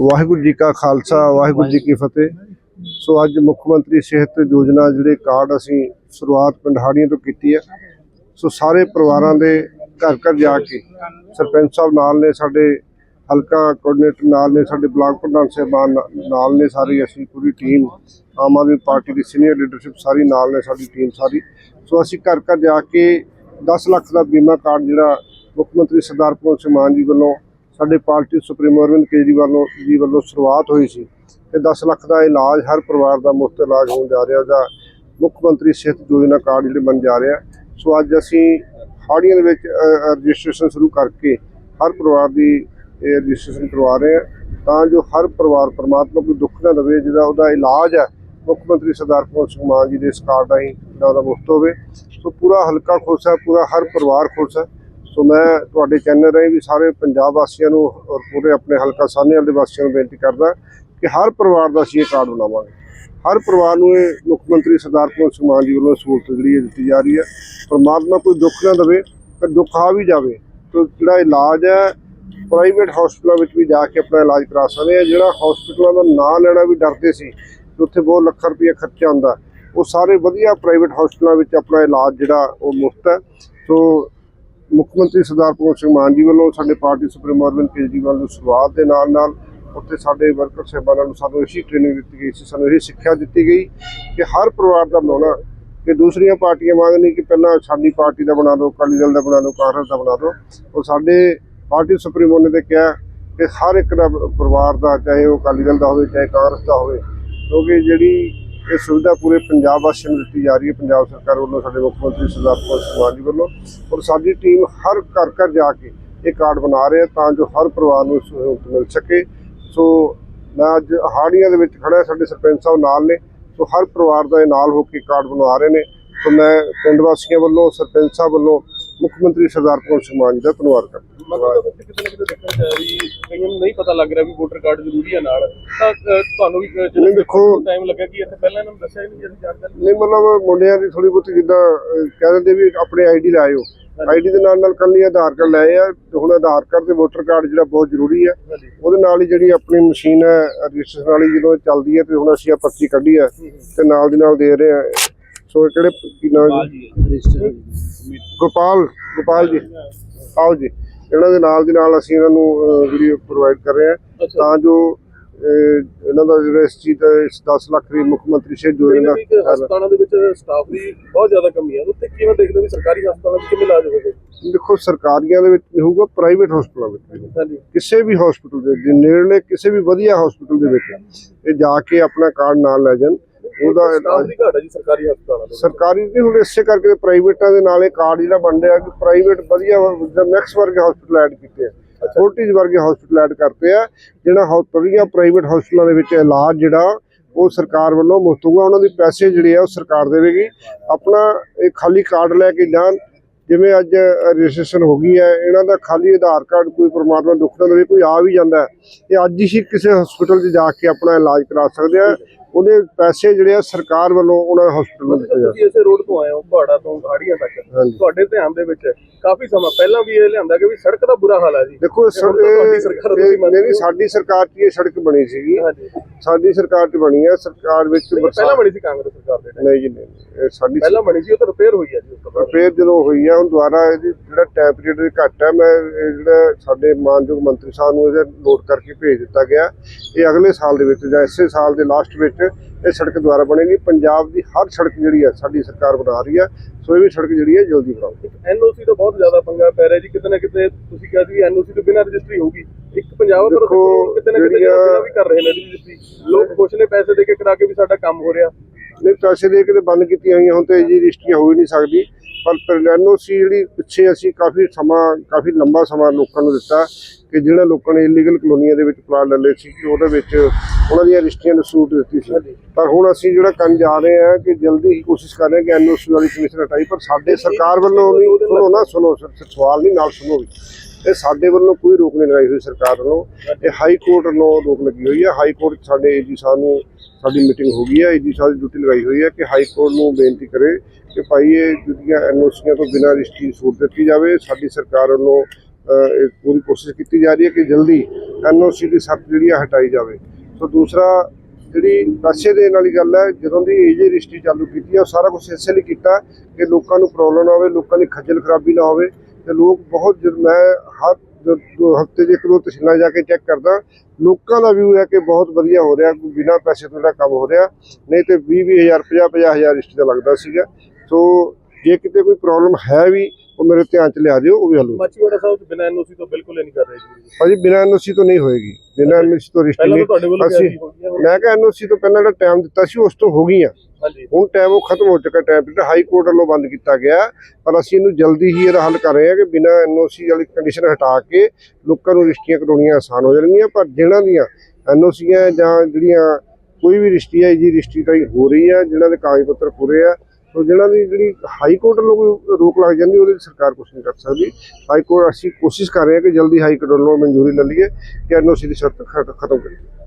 ਵਾਹਿਗੁਰੂ ਜੀ ਕਾ ਖਾਲਸਾ, ਵਾਹਿਗੁਰੂ ਜੀ ਕੀ ਫਤਿਹ। ਸੋ ਅੱਜ ਮੁੱਖ ਮੰਤਰੀ ਸਿਹਤ ਯੋਜਨਾ ਜਿਹੜੇ ਕਾਰਡ ਅਸੀਂ ਸ਼ੁਰੂਆਤ ਪੰਡਹਾੜੀਆਂ ਤੋਂ ਕੀਤੀ ਹੈ। ਸੋ ਸਾਰੇ ਪਰਿਵਾਰਾਂ ਦੇ ਘਰ ਘਰ ਜਾ ਕੇ ਸਰਪੰਚ ਸਾਹਿਬ ਨਾਲ ਨੇ ਸਾਡੇ, ਹਲਕਾ ਕੋਆਰਡੀਨੇਟਰ ਨਾਲ ਨੇ ਸਾਡੇ ਬਲਾਕ ਪ੍ਰਧਾਨ ਸਾਹਿਬਾਨ ਨਾਲ ਨੇ ਸਾਰੀ ਅਸੀਂ ਪੂਰੀ ਟੀਮ ਆਮ ਆਦਮੀ ਪਾਰਟੀ ਦੀ ਸੀਨੀਅਰ ਲੀਡਰਸ਼ਿਪ ਸਾਰੀ ਨਾਲ ਨੇ ਸਾਡੀ ਟੀਮ ਸਾਰੀ। ਸੋ ਅਸੀਂ ਘਰ ਘਰ ਜਾ ਕੇ 10 ਲੱਖ ਦਾ ਬੀਮਾ ਕਾਰਡ ਜਿਹੜਾ ਮੁੱਖ ਮੰਤਰੀ ਸਰਦਾਰ ਭਗਵੰਤ ਸਿੰਘ ਮਾਨ ਜੀ ਵੱਲੋਂ ਸਾਡੇ ਪਾਰਟੀ ਸੁਪਰੀਮੋ ਅਰਵਿੰਦ ਕੇਜਰੀਵਾਲ ਜੀ ਵੱਲੋਂ ਸ਼ੁਰੂਆਤ ਹੋਈ ਸੀ ਤੇ 10 ਲੱਖ ਦਾ ਇਲਾਜ ਹਰ ਪਰਿਵਾਰ ਦਾ ਮੁਫਤ ਇਲਾਜ ਹੋਣ ਜਾ ਰਿਹਾ ਜਾਂ ਮੁੱਖ ਮੰਤਰੀ ਸਿਹਤ ਯੋਜਨਾ ਕਾਰਡ ਜਿਹੜੇ ਬਣ ਜਾ ਰਿਹਾ। ਸੋ ਅੱਜ ਅਸੀਂ ਹਾੜੀਆਂ ਦੇ ਵਿੱਚ ਰਜਿਸਟ੍ਰੇਸ਼ਨ ਸ਼ੁਰੂ ਕਰਕੇ ਹਰ ਪਰਿਵਾਰ ਦੀ ਇਹ ਰਜਿਸਟ੍ਰੇਸ਼ਨ ਕਰਵਾ ਰਹੇ ਹਾਂ। ਤਾਂ ਜੋ ਹਰ ਪਰਿਵਾਰ ਪਰਮਾਤਮਾ ਕੋਈ ਦੁੱਖ ਨਾ ਦੇਵੇ, ਜਿਹਦਾ ਉਹਦਾ ਇਲਾਜ ਹੈ, ਮੁੱਖ ਮੰਤਰੀ ਸਰਦਾਰ ਭਗਵੰਤ ਸਿੰਘ ਮਾਨ ਜੀ ਦੇ ਇਸ ਕਾਰਡ ਰਾਹੀਂ ਜਿਹੜਾ ਉਹਦਾ ਮੁਫਤ ਹੋਵੇ। ਸੋ ਪੂਰਾ ਹਲਕਾ ਖੁਸ਼ ਹੈ, ਪੂਰਾ ਹਰ ਪਰਿਵਾਰ ਖੁਸ਼ ਹੈ। ਸੋ ਮੈਂ ਤੁਹਾਡੇ ਚੈਨਲ ਰਾਹੀਂ ਵੀ ਸਾਰੇ ਪੰਜਾਬ ਵਾਸੀਆਂ ਨੂੰ ਔਰ ਪੂਰੇ ਆਪਣੇ ਹਲਕਾ ਸਾਹਨੇਵਾਲ ਦੇ ਵਾਸੀਆਂ ਨੂੰ ਬੇਨਤੀ ਕਰਦਾ ਕਿ ਹਰ ਪਰਿਵਾਰ ਦਾ ਅਸੀਂ ਇਹ ਕਾਰਡ ਬਣਾਵਾਂਗੇ। ਹਰ ਪਰਿਵਾਰ ਨੂੰ ਇਹ ਮੁੱਖ ਮੰਤਰੀ ਸਰਦਾਰ ਭਗਵੰਤ ਸਿੰਘ ਮਾਨ ਜੀ ਵੱਲੋਂ ਸਹੂਲਤ ਜਿਹੜੀ ਹੈ ਦਿੱਤੀ ਜਾ ਰਹੀ ਹੈ। ਪਰਮਾਤਮਾ ਕੋਈ ਦੁੱਖ ਨਾ ਦੇਵੇ, ਪਰ ਦੁੱਖ ਆ ਵੀ ਜਾਵੇ ਤਾਂ ਜਿਹੜਾ ਇਲਾਜ ਹੈ, ਪ੍ਰਾਈਵੇਟ ਹਸਪਤਾਲਾਂ ਵਿੱਚ ਵੀ ਜਾ ਕੇ ਆਪਣਾ ਇਲਾਜ ਕਰਾ ਸਕਦੇ ਆ ਜਿਹੜਾ ਹਸਪਤਾਲਾਂ ਦਾ ਨਾਂ ਲੈਣਾ ਵੀ ਡਰਦੇ ਸੀ ਉੱਥੇ ਬਹੁਤ ਲੱਖਾਂ ਰੁਪਏ ਖਰਚਾ ਹੁੰਦਾ ਉਹ ਸਾਰੇ ਵਧੀਆ ਪ੍ਰਾਈਵੇਟ ਹਸਪਤਾਲਾਂ ਵਿੱਚ ਆਪਣਾ ਇਲਾਜ ਜਿਹੜਾ ਉਹ ਮੁਫਤ ਹੈ। ਸੋ ਮੁੱਖ ਮੰਤਰੀ ਸਰਦਾਰ ਭਗਵੰਤ ਸਿੰਘ ਮਾਨ ਜੀ ਵੱਲੋਂ ਸਾਡੇ ਪਾਰਟੀ ਸੁਪਰੀਮੋ ਅਰਵਿੰਦ ਕੇਜਰੀਵਾਲ ਨੂੰ ਸ਼ੁਰੂਆਤ ਦੇ ਨਾਲ ਨਾਲ ਉੱਥੇ ਸਾਡੇ ਵਰਕਰ ਸਾਹਿਬਾਨਾਂ ਨੂੰ ਸਾਨੂੰ ਇਸੀ ਟ੍ਰੇਨਿੰਗ ਦਿੱਤੀ ਗਈ ਸੀ, ਸਾਨੂੰ ਇਹ ਸਿੱਖਿਆ ਦਿੱਤੀ ਗਈ ਕਿ ਹਰ ਪਰਿਵਾਰ ਦਾ ਬਣਾਉਣਾ, ਕਿ ਦੂਸਰੀਆਂ ਪਾਰਟੀਆਂ ਵਾਂਗ ਨਹੀਂ ਕਿ ਪਹਿਲਾਂ ਸਾਡੀ ਪਾਰਟੀ ਦਾ ਬਣਾ ਦਿਓ, ਅਕਾਲੀ ਦਲ ਦਾ ਬਣਾ ਦਿਓ, ਕਾਂਗਰਸ ਦਾ ਬਣਾ ਦਿਓ। ਉਹ ਸਾਡੇ ਪਾਰਟੀ ਸੁਪਰੀਮੋ ਨੇ ਤੇ ਕਿਹਾ ਕਿ ਹਰ ਇੱਕ ਦਾ ਪਰਿਵਾਰ ਦਾ, ਚਾਹੇ ਉਹ ਅਕਾਲੀ ਦਲ ਦਾ ਹੋਵੇ, ਚਾਹੇ ਕਾਂਗਰਸ ਦਾ ਹੋਵੇ, ਕਿਉਂਕਿ ਜਿਹੜੀ ਇਹ ਸੁਵਿਧਾ ਪੂਰੇ ਪੰਜਾਬ ਵਾਸੀਆਂ ਨੂੰ ਦਿੱਤੀ ਜਾ ਰਹੀ ਹੈ। ਪੰਜਾਬ ਸਰਕਾਰ ਵੱਲੋਂ ਸਾਡੇ ਮੁੱਖ ਮੰਤਰੀ ਸਰਦਾਰ ਭਗਵੰਤ ਸਿੰਘ ਮਾਨ ਜੀ ਵੱਲੋਂ ਔਰ ਸਾਡੀ ਟੀਮ ਹਰ ਘਰ ਘਰ ਜਾ ਕੇ ਇਹ ਕਾਰਡ ਬਣਾ ਰਹੇ ਤਾਂ ਜੋ ਹਰ ਪਰਿਵਾਰ ਨੂੰ ਸਹੂਲਤ ਮਿਲ ਸਕੇ। ਸੋ ਮੈਂ ਅੱਜ ਹਾੜੀਆਂ ਦੇ ਵਿੱਚ ਖੜਾ ਸਾਡੇ ਸਰਪੰਚ ਸਾਹਿਬ ਨਾਲ ਨੇ। ਸੋ ਹਰ ਪਰਿਵਾਰ ਦਾ ਇਹ ਨਾਲ ਹੋ ਕੇ ਕਾਰਡ ਬਣਵਾ ਰਹੇ ਨੇ। ਸੋ ਮੈਂ ਪਿੰਡ ਵਾਸੀਆਂ ਵੱਲੋਂ, ਸਰਪੰਚ ਸਾਹਿਬ ਵੱਲੋਂ ਮੁੱਖ ਮੰਤਰੀ ਸਰਦਾਰ ਭਗਵੰਤ ਸਿੰਘ ਮਾਨ ਜੀ ਦਾ ਧੰਨਵਾਦ ਕਰਦਾ ਮਤਲਬ ਕਿ ਕਿਤੇ ਨਾ ਕਿਤੇ ਦੇਖਣਾ ਚਾਹੀਦਾ ਵੀ ਕਈਆਂ ਨੂੰ ਨਹੀਂ ਪਤਾ ਲੱਗ ਰਿਹਾ ਵੀ ਵੋਟਰ ਕਾਰਡ ਜ਼ਰੂਰੀ ਹੈ ਨਾਲ। ਤਾਂ ਅ, ਤੁਹਾਨੂੰ ਵੀ ਅ, ਨਹੀਂ, ਦੇਖੋ- ਟਾਈਮ ਲੱਗਾ ਕਿ ਇੱਥੇ ਪਹਿਲਾਂ ਇਹਨਾਂ ਨੂੰ ਦੱਸਿਆ ਹੀ ਨਹੀਂ ਅਸੀਂ ਜਾਣਕਾਰੀ ਨਹੀਂ। ਮਤਲਬ ਮੁੰਡਿਆਂ ਦੀ ਥੋੜੀ ਬਹੁਤੀ ਜਿੱਦਾਂ ਅਹ, ਕਹਿ ਦਿੰਦੇ ਵੀ ਆਪਣੇ ਆਈਡੀ ਲਾਇਓ ਆਈਡੀ ਦੇ ਨਾਲ ਨਾਲ ਕੱਲੀ ਆਧਾਰ ਕਾਰਡ ਲਏ ਆ ਤੇ ਹੁਣ ਆਧਾਰ ਕਾਰਡ ਤੇ ਵੋਟਰ ਕਾਰਡ ਜਿਹੜਾ ਬਹੁਤ ਜ਼ਰੂਰੀ ਹੈ ਹਾਂਜੀ। ਉਹਦੇ ਨਾਲ ਹੀ ਜਿਹੜੀ ਆਪਣੀ ਮਸ਼ੀਨ ਹੈ ਰਜਿਸਟ੍ਰੇਸ਼ਨ ਵਾਲੀ ਜਦੋਂ ਚੱਲਦੀ ਹੈ ਤੇ ਹੁਣ ਅਸੀਂ ਆ ਪਰਚੀ ਕੱਢੀ ਹੈ ਤੇ ਨਾਲ ਦੀ ਨਾਲ ਦੇ ਰਹੇ ਆ। ਸੋ ਇਹ ਕਿਹੜੇ ਕੀ ਨਾਮ ਜੀ? ਗੋਪਾਲ ਗੋਪਾਲ ਜੀ। ਆਓ ਜੀ। ਇਹਨਾਂ ਦੇ ਨਾਲ ਦੀ ਨਾਲ ਅਸੀਂ ਇਹਨਾਂ ਨੂੰ ਜਿਹੜੀ ਪ੍ਰੋਵਾਈਡ ਕਰ ਰਹੇ ਹਾਂ। ਤਾਂ ਜੋ ਇਹਨਾਂ ਦਾ ਜਿਹੜਾ ਇਸ ਚੀਜ਼ ਦਾ ਇਸ 10 ਲੱਖ ਦੀ ਮੁੱਖ ਮੰਤਰੀ ਸੇ ਇੱਕ ਹਸਪਤਾਲਾਂ ਦੇ ਵਿੱਚ ਸਟਾਫ ਦੀ ਬਹੁਤ ਜ਼ਿਆਦਾ ਕਮੀ ਹੈ। ਉੱਥੇ ਕਿਵੇਂ ਦੇਖਦੇ ਹੋ ਸਰਕਾਰੀ ਹਸਪਤਾਲਾਂ 'ਚ ਕਿਵੇਂ ਇਲਾਜ ਹੋਵੇਗਾ? ਦੇਖੋ ਸਰਕਾਰੀਆਂ ਦੇ ਵਿੱਚ ਨਹੀਂ ਹੋਊਗਾ ਪ੍ਰਾਈਵੇਟ ਹਸਪਤਾਲਾਂ ਵਿੱਚ ਕਿਸੇ ਵੀ ਹਸਪਤਾਲ ਦੇ ਨੇੜਲੇ ਕਿਸੇ ਵੀ ਵਧੀਆ ਹਸਪਤਾਲ ਦੇ ਵਿੱਚ। ਇਹ ਜਾ ਕੇ ਆਪਣਾ ਕਾਰਡ ਨਾਲ ਲੈ ਜਾਣ। ਉਹਦਾ ਸਟਾਫ ਦੀ ਘਾਟ ਹੈ ਜੀ ਸਰਕਾਰੀ ਹਸਪਤਾਲਾਂ ਦੇ। ਸਰਕਾਰੀ ਨਹੀਂ ਹੁਣ ਇਸੇ ਕਰਕੇ ਪ੍ਰਾਈਵੇਟਾਂ ਦੇ ਨਾਲ ਇਹ ਕਾਰਡ ਜਿਹੜਾ ਬਣ ਰਿਹਾ ਕਿ ਪ੍ਰਾਈਵੇਟ ਵਧੀਆ ਮੈਕਸ ਵਰਗੇ ਹਸਪਤਾਲ ਐਡ ਕੀਤੇ ਆ। ਫੋਰਟਿਸ ਵਰਗੇ ਹਸਪਤਾਲ ਐਡ ਕਰਤੇ ਆ ਜਿਹੜਾ ਹੌ- ਵਧੀਆ ਪ੍ਰਾਈਵੇਟ ਹਸਪਤਾਲਾਂ ਦੇ ਵਿੱਚ ਇਲਾਜ ਜਿਹੜਾ ਉਹ ਸਰਕਾਰ ਵੱਲੋਂ ਮੁਫਤ ਹੋਊਗਾ। ਉਹਨਾਂ ਦੇ ਪੈਸੇ ਜਿਹੜੇ ਆ ਉਹ ਸਰਕਾਰ ਦੇਵੇਗੀ। ਆਪਣਾ ਇਹ ਖਾਲੀ ਕਾਰਡ ਲੈ ਕੇ ਜਾਣ ਜਿਵੇਂ ਅੱਜ ਰਜਿਸਟ੍ਰੇਸ਼ਨ ਹੋ ਗਈ ਹੈ ਇਹਨਾਂ ਦਾ ਖਾਲੀ ਆਧਾਰ ਕਾਰਡ ਕੋਈ ਪ੍ਰਮਾਤਮਾ ਦੁੱਖ ਨਾ ਦੇਵੇ ਕੋਈ ਆ ਵੀ ਜਾਂਦਾ ਇਹ ਅੱਜ ਹੀ ਕਿਸੇ ਹਸਪਤਾਲ 'ਚ ਜਾ ਕੇ ਆਪਣਾ ਇਲਾਜ ਕਰਾ ਸਕਦੇ ਆ। ਉਹਦੇ ਪੈਸੇ ਜਿਹੜੇ ਆ ਸਰਕਾਰ ਵੱਲੋਂ ਉਹਨਾਂ ਹਸਪਤਾਲ ਨੂੰ ਦਿੱਤੇ ਜਾਂਦੇ ਤੁਸੀਂ ਇਸੇ ਰੋਡ ਤੋਂ ਆਏ ਹੋ ਪਹਾੜਾ ਤੋਂ ਗਾੜੀਆਂ ਤੱਕ। ਤੁਹਾਡੇ ਧਿਆਨ ਦੇ ਵਿੱਚ ਕਾਫੀ ਸਮਾਂ ਪਹਿਲਾਂ ਵੀ ਇਹ ਲਿਆਂਦਾ ਕਿ ਵੀ ਸੜਕ ਦਾ ਬੁਰਾ ਹਾਲ ਹੈ ਜੀ। ਦੇਖੋ ਇਹ ਤਾਂ ਇਹ- ਸਾਡੀ ਸਰਕਾਰ 'ਚ ਇਹ ਸੜਕ ਬਣੀ ਸੀਗੀ। ਸਾਡੀ ਸਰਕਾਰ 'ਚ ਬਣੀ ਹੈ ਸਰਕਾਰ ਵਿੱਚ ਪਹਿਲਾਂ ਬਣੀ ਸੀ ਕਾਂਗਰਸ ਸਰਕਾਰ ਦੇ। ਨਹੀਂ ਜੀ ਨਹੀਂ ਇਹ ਸਾਡੀ ਪਹਿਲਾਂ ਬਣੀ ਸੀ ਉਹ ਤਾਂ ਰਿਪੇਅਰ ਹੋਈ ਹੈ ਜੀ ਤੋਂ ਫੇਰ ਜਦੋਂ ਹੋਈ ਹੈ ਹੁਣ ਦੁਬਾਰਾ ਇਹਦੀ ਜਿਹੜਾ ਟਾਈਮ ਪੀਰੀਅਡ ਘੱਟ ਹੈ ਮੈਂ ਇਹ ਜਿਹੜਾ ਸਾਡੇ ਮਾਨਯੋਗ ਮੰਤਰੀ ਸਾਹਿਬ ਨੂੰ ਇਹਦੇ ਨੋਟ ਕਰਕੇ ਭੇਜ ਦਿੱਤਾ ਗਿਆ ਇਹ ਅਗਲੇ ਸਾਲ ਦੇ ਵਿੱਚ ਜਾਂ ਇਸੇ ਸਾਲ ਦੇ ਲਾਸਟ ਵਿੱਚ ਇਹ ਸੜਕ ਦੁਆਰਾ ਬਣੇਗੀ ਪੰਜਾਬ ਦੀ ਹਰ ਸੜਕ ਜਿਹੜੀ ਹੈ ਸਾਡੀ ਸਰਕਾਰ ਬਣਾ ਰਹੀ ਹੈ। ਸੋ ਇਹ ਵੀ ਸੜਕ ਜਿਹੜੀ ਹੈ ਜਲਦੀ ਬਣਾਉਗੀ ਐਨਓਸੀ ਤੋਂ ਬਹੁਤ ਜ਼ਿਆਦਾ ਪੰਗਾ ਪੈ ਰਿਹਾ ਜੀ। ਕਿਤੇ ਨਾ ਕਿਤੇ ਤੁਸੀਂ ਕਿਹਾ ਸੀ ਐਨਓਸੀ ਤੋਂ ਬਿਨਾਂ ਰਜਿਸਟਰੀ ਹੋਊਗੀ। ਇੱਕ ਪੰਜਾਬ ਪਰ ਕਿਤੇ ਨਾ ਕਿਤੇ ਵੀ ਕਰ ਰਹੇ ਨੇ ਰਜਿਸਟਰੀ। ਲੋਕ ਖੁਸ਼ ਨੇ ਪੈਸੇ ਦੇ ਕੇ ਕਰਾ ਕੇ ਵੀ ਸਾਡਾ ਕੰਮ ਹੋ ਰਿਹਾ। ਨਹੀਂ ਪੈਸੇ ਦੇ ਕੇ ਤੇ ਬੰਦ ਕੀਤੀਆਂ ਹੋਈਆਂ ਹੁਣ ਤੇ ਜੀ ਰਜਿਸਟਰੀ ਹੋ ਹੀ ਨਹੀਂ ਸਕਦੀ। ਪਰ ਐਨਓਸੀ ਜਿਹੜੀ ਪਿੱਛੇ ਅਸੀਂ ਕਾਫੀ ਸਮਾਂ ਕਾਫੀ ਲੰਬਾ ਸਮਾਂ ਲੋਕਾਂ ਨੂੰ ਦਿੱਤਾ ਕਿ ਜਿਹੜਾ ਲੋਕਾਂ ਨੇ ਇਲੀਗਲ ਕਲੋਨੀਆਂ ਦੇ ਵਿੱਚ ਪਲਾਟ ਲੈ ਲਏ ਸੀ ਕਿ ਉਹਦੇ ਵਿੱਚ ਉਹਨਾਂ ਦੀਆਂ ਰਜਿਸਟਰੀਆਂ ਨੂੰ ਸੂਟ ਦਿੱਤੀ ਸੀ। ਪਰ ਹੁਣ ਅਸੀਂ ਜਿਹੜਾ ਕਰਨ ਜਾ ਰਹੇ ਹਾਂ ਕਿ ਜਲਦੀ ਹੀ ਕੋਸ਼ਿਸ਼ ਕਰ ਰਹੇ ਕਿ ਐਨਓਸੀ ਵਾਲੀ ਕਮਿਸ਼ਨ ਹਟਾਈ ਪਰ ਸਾਡੇ ਸਰਕਾਰ ਵੱਲੋਂ ਵੀ ਸੁਣੋ ਨਾ ਸੁਣੋ ਸ- ਸ- ਸਵਾਲ ਨਹੀਂ ਨਾਲ ਸੁਣੋ ਵੀ। ਇਹ ਸਾਡੇ ਵੱਲੋਂ ਕੋਈ ਰੋਕ ਨਹੀਂ ਲਗਾਈ ਹੋਈ ਸਰਕਾਰ ਵੱਲੋਂ। ਇਹ ਹਾਈ ਕੋਰਟ ਵੱਲੋਂ ਰੋਕ ਲੱਗੀ ਹੋਈ ਹੈ ਹਾਈ ਕੋਰਟ 'ਚ ਸਾਡੇ ਜੀ ਸਾਹਿਬ ਨੂੰ ਸਾਡੀ ਮੀਟਿੰਗ ਹੋ ਗਈ ਹੈ ਜੀ ਸਾਹਿਬ ਦੀ ਡਿਊਟੀ ਲਗਾਈ ਹੋਈ ਹੈ ਕਿ ਹਾਈ ਕੋਰਟ ਨੂੰ ਬੇਨਤੀ ਕਰੇ ਕਿ ਭਾਈ ਇਹ ਜਿਹੜੀਆਂ ਐਨਓਸੀਆਂ ਤੋਂ ਬਿਨਾਂ ਰਜਿਸਟਰੀ ਸੂਟ ਦਿੱਤੀ ਜਾਵੇ, ਸਾਡੀ ਸਰਕਾਰ ਵੱਲੋਂ ਇਹ ਪੂਰੀ ਕੋਸ਼ਿਸ਼ ਕੀਤੀ ਜਾ ਰਹੀ ਹੈ ਕਿ ਜਲਦੀ ਐਨਓਸੀ ਦੀ ਸ਼ਰਤ ਜਿਹੜੀ ਆ ਹਟਾਈ ਜਾਵੇ। ਸੋ ਦੂਸਰਾ, ਜਿਹੜੀ ਪੈਸੇ ਦੇਣ ਵਾਲੀ ਗੱਲ ਹੈ, ਜਦੋਂ ਦੀ ਏਜੇ ਰਜਿਸਟਰੀ ਚਾਲੂ ਕੀਤੀ ਹੈ ਉਹ ਸਾਰਾ ਕੁਝ ਇਸੇ ਲਈ ਕੀਤਾ ਕਿ ਲੋਕਾਂ ਨੂੰ ਪ੍ਰੋਬਲਮ ਨਾ ਹੋਵੇ, ਲੋਕਾਂ ਦੀ ਖੱਜਲ ਖਰਾਬੀ ਨਾ ਹੋਵੇ। ਤੇ ਲੋਕ ਬਹੁਤ ਜਦ ਮੈਂ ਹਰ ਦੋ- ਦੋ ਹਫ਼ਤੇ ਦੇ ਇੱਕ ਦੋ ਤਹਿਸੀਲਾਂ ਜਾ ਕੇ ਚੈੱਕ ਕਰਦਾ, ਲੋਕਾਂ ਦਾ ਵਿਊ ਹੈ ਕਿ ਬਹੁਤ ਵਧੀਆ ਹੋ ਰਿਹਾ, ਕੋਈ ਬਿਨਾਂ ਪੈਸੇ ਤੋਂ ਜਿਹੜਾ ਕੰਮ ਹੋ ਰਿਹਾ, ਨਹੀਂ ਤੇ 20 ਵੀਹ ਹਜ਼ਾਰ 50 50 ਹਜ਼ਾਰ ਰਜਿਸਟਰੀ ਦਾ ਲੱਗਦਾ ਸੀਗਾ। ਸੋ ਜੇ ਕਿਤੇ ਕੋਈ ਪ੍ਰੋਬਲਮ ਹੈ ਵੀ ਉਹ ਮੇਰੇ ਧਿਆਨ ਚ ਲਿਆ ਦਿਓ ਉਹ ਵੀ ਹੱਲ ਮਾਚੀਵਾੜਾ ਸਾਹਿਬ ਬਿਨਾਂ ਐਨਓਸੀ ਤੋਂ ਬਿਲਕੁਲ ਨਹੀਂ ਕਰ ਰਹੇ ਜੀ। ਭਾਜੀ ਬਿਨਾਂ ਐਨਓਸੀ ਤੋਂ ਨਹੀਂ ਹੋਏਗੀ। ਬਿਨਾਂ ਐਨਓਸੀ ਤੋਂ ਰਜਿਸਟਰੀ ਪਹਿਲਾਂ ਨਹੀਂ। ਤਾਂ ਤੁਹਾਡੇ ਵੱਲੋਂ ਅਸੀਂ ਕਿਹਾ ਸੀ ਹੋ ਗਈਆਂ ਹੁਣ। ਮੈਂ ਕਿਹਾ ਐਨਓਸੀ ਤੋਂ ਪਹਿਲਾਂ ਜਿਹੜਾ ਟਾਈਮ ਦਿੱਤਾ ਸੀ ਉਸ ਤੋਂ ਹੋ ਗਈਆਂ। ਹੁਣ ਟਾਈਮ ਉਹ ਖਤਮ ਹੋ ਚੁੱਕਾ ਟਾਈਮ ਪੀਰੀਅਡ ਹਾਈ ਕੋਰਟ ਵੱਲੋਂ ਬੰਦ ਕੀਤਾ ਗਿਆ ਪਰ ਅਸੀਂ ਇਹਨੂੰ ਜਲਦੀ ਹੀ ਇਹਦਾ ਹੱਲ ਕਰ ਰਹੇ ਹਾਂ ਕਿ ਬਿਨਾਂ ਐਨਓਸੀ ਵਾਲੀ ਕੰਡੀਸ਼ਨ ਹਟਾ ਕੇ ਲੋਕਾਂ ਨੂੰ ਰਜਿਸਟਰੀਆਂ ਕਰਾਉਣੀਆਂ ਆਸਾਨ ਹੋ ਜਾਣਗੀਆਂ। ਪਰ ਜਿਨ੍ਹਾਂ ਦੀਆਂ ਐਨਓਸੀਆਂ ਜਾਂ ਜਿਹੜੀਆਂ ਕੋਈ ਵੀ ਰਜਿਸਟਰੀ ਹੈ ਜੀ ਰਜਿਸਟਰੀ ਤਾਂ ਹੋ ਰਹੀ ਹੈ ਜਿਨ੍ਹਾਂ ਦੇ ਕਾਗਜ਼ ਪੱਤਰ ਪੂਰੇ ਆ ਸੋ ਜਿਨ੍ਹਾਂ ਦੀ ਜਿਹੜੀ ਹਾਈ ਕੋਰਟ ਵੱਲੋਂ ਕੋਈ ਰੋਕ ਲੱਗ ਜਾਂਦੀ, ਉਹਦੇ 'ਚ ਸਰਕਾਰ ਕੁਝ ਨਹੀਂ ਕਰ ਸਕਦੀ। ਹਾਈ ਕੋਰਟ ਅਸੀਂ ਕੋਸ਼ਿਸ਼ ਕਰ ਰਹੇ ਹਾਂ ਕਿ ਜਲਦੀ ਹਾਈ ਕੋਰਟ ਵੱਲੋਂ ਮਨਜ਼ੂਰੀ ਲੈ ਲਈਏ, ਕਿ ਐਨਓਸੀ ਦੀ ਸ਼ਰਤ ਖਤ- ਖਤਮ ਕਰੀਏ।